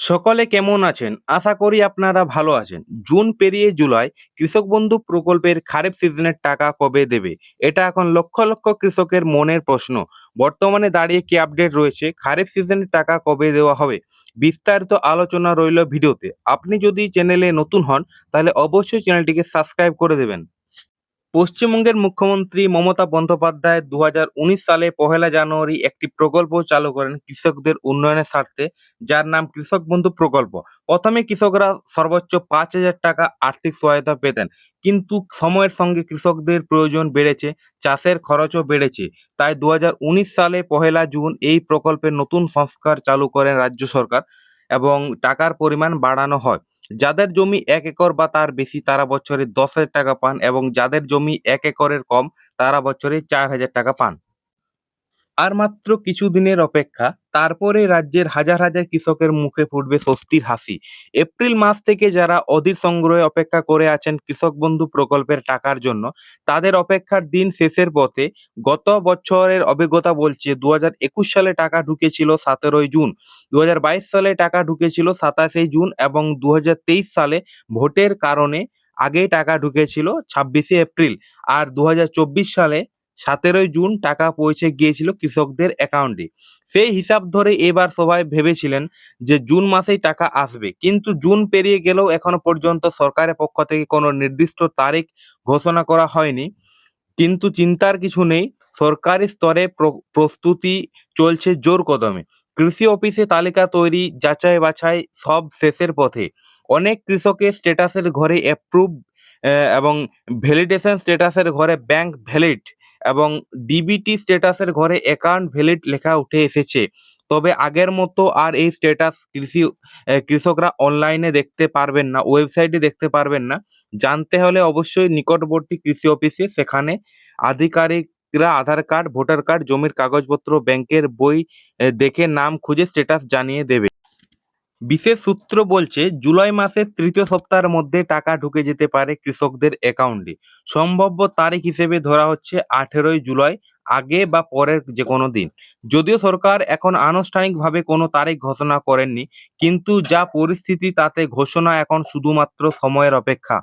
সকলে কেমন আছেন? আশা করি আপনারা ভালো আছেন। জুন পেরিয়ে জুলাই, কৃষক বন্ধু প্রকল্পের খারিফ সিজনের টাকা কবে দেবে? এটা এখন লক্ষ লক্ষ কৃষকের মনের প্রশ্ন। বর্তমানে দাঁড়িয়ে কি আপডেট রয়েছে? খারিফ সিজনের টাকা কবে দেওয়া হবে? বিস্তারিত আলোচনা রইল ভিডিওতে। আপনি যদি চ্যানেলে নতুন হন, তাহলে অবশ্যই চ্যানেলটিকে সাবস্ক্রাইব করে দেবেন। পশ্চিমবঙ্গের মুখ্যমন্ত্রী মমতা বন্দ্যোপাধ্যায় দু হাজার উনিশ সালে পহেলা জানুয়ারি একটি প্রকল্প চালু করেন কৃষকদের উন্নয়নের স্বার্থে, যার নাম কৃষক বন্ধু প্রকল্প। প্রথমে কৃষকরা সর্বোচ্চ পাঁচ হাজার টাকা আর্থিক সহায়তা পেতেন, কিন্তু সময়ের সঙ্গে কৃষকদের প্রয়োজন বেড়েছে, চাষের খরচও বেড়েছে। তাই দু হাজার উনিশ সালে পহেলা জুন এই প্রকল্পের নতুন সংস্কার চালু করেন রাজ্য সরকার এবং টাকার পরিমাণ বাড়ানো হয়। যাদের জমি এক একর বা তার বেশি তারা বছরে দশ হাজার টাকা পান এবং যাদের জমি এক একরের কম, তারা বছরে চার হাজার টাকা পান। আর মাত্র কিছুদিনের অপেক্ষা, তারপরে রাজ্যের হাজার হাজার কৃষকের মুখে ফুটবে স্বস্তির হাসি। এপ্রিল মাস থেকে যারা অধীর সংগ্রহে অপেক্ষা করে আছেন কৃষক বন্ধু প্রকল্পের টাকার জন্য, তাদের অপেক্ষার দিন শেষের পথে গত বছরের অভিজ্ঞতা বলছে দু সালে টাকা ঢুকেছিল সতেরোই জুন দু হাজার বাইশ সালে টাকা ঢুকেছিল সাতাশে জুন এবং দু হাজার তেইশ সালে ভোটের কারণে আগেই টাকা ঢুকেছিল ছাব্বিশে এপ্রিল। আর দু হাজার চব্বিশ সালে সতেরোই জুন টাকা পৌঁছে গিয়েছিল কৃষকদের অ্যাকাউন্টে সেই হিসাব ধরে এবার সবাই ভেবেছিলেন যে জুন মাসেই টাকা আসবে। কিন্তু জুন পেরিয়ে গেলেও এখনও পর্যন্ত সরকারের পক্ষ থেকে কোনো নির্দিষ্ট তারিখ ঘোষণা করা হয়নি। কিন্তু চিন্তার কিছু নেই, সরকারি স্তরে প্র- প্রস্তুতি চলছে জোর কদমে। কৃষি অফিসে তালিকা তৈরি, যাচাই বাছাই সব শেষের পথে। অনেক কৃষকের স্ট্যাটাসের ঘরে অ্যাপ্রুভ এবং ভ্যালিডেশন স্ট্যাটাসের ঘরে ব্যাংক ভ্যালিড এবং ডিবিটি স্ট্যাটাসের ঘরে অ্যাকাউন্ট ভ্যালিড লেখা উঠে এসেছে। তবে আগের মতো আর এই স্ট্যাটাস কৃষি কৃষকরা অনলাইনে দেখতে পারবেন না ওয়েবসাইটে দেখতে পারবেন না। জানতে হলে অবশ্যই নিকটবর্তী কৃষি অফিসে সেখানে আধিকারিকরা আধার কার্ড, ভোটার কার্ড, জমির কাগজপত্র, ব্যাংকের বই দেখে নাম খুঁজে স্ট্যাটাস জানিয়ে দেবে। বিশেষ সূত্র বলছে, জুলাই মাসের তৃতীয় সপ্তাহের মধ্যে টাকা ঢুকে যেতে পারে কৃষকদের অ্যাকাউন্টে। সম্ভাব্য তারিখ হিসেবে ধরা হচ্ছে আঠেরোই জুলাই, আগে বা পরের যে কোনো দিন। যদিও সরকার এখন আনুষ্ঠানিকভাবে কোনো তারিখ ঘোষণা করেননি, কিন্তু যা পরিস্থিতি তাতে ঘোষণা এখন শুধুমাত্র সময়ের অপেক্ষা।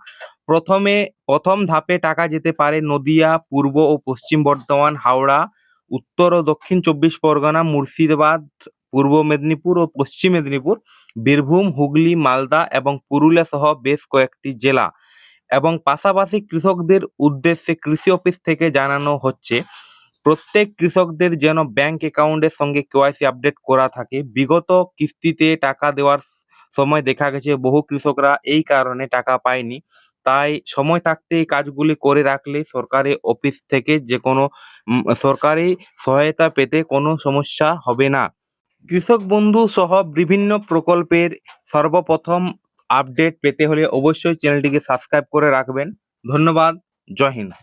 প্রথমে, প্রথম ধাপে টাকা যেতে পারে নদিয়া, পূর্ব ও পশ্চিম বর্ধমান, হাওড়া, উত্তর ও দক্ষিণ চব্বিশ পরগনা, মুর্শিদাবাদ পূর্ব মেদিনীপুর ও পশ্চিম মেদিনীপুর, বীরভূম, হুগলি, মালদা এবং পুরুলিয়া সহ বেশ কয়েকটি জেলা এবং পাশাপাশি কৃষকদের উদ্দেশ্যে কৃষি অফিস থেকে জানানো হচ্ছে, প্রত্যেক কৃষকদের যেন ব্যাংক অ্যাকাউন্টের সঙ্গে কেওয়াইসি আপডেট করা থাকে। বিগত কিস্তিতে টাকা দেওয়ার সময় দেখা গেছে, বহু কৃষকরা এই কারণে টাকা পায়নি। তাই সময় থাকতে এই কাজগুলি করে রাখলে সরকারি অফিস থেকে যে কোনো সরকারি সহায়তা পেতে কোনো সমস্যা হবে না। কৃষক বন্ধু সহ বিভিন্ন প্রকল্পের সর্বপ্রথম আপডেট পেতে হলে অবশ্যই চ্যানেলটিকে সাবস্ক্রাইব করে রাখবেন। ধন্যবাদ। জয় হিন্দ।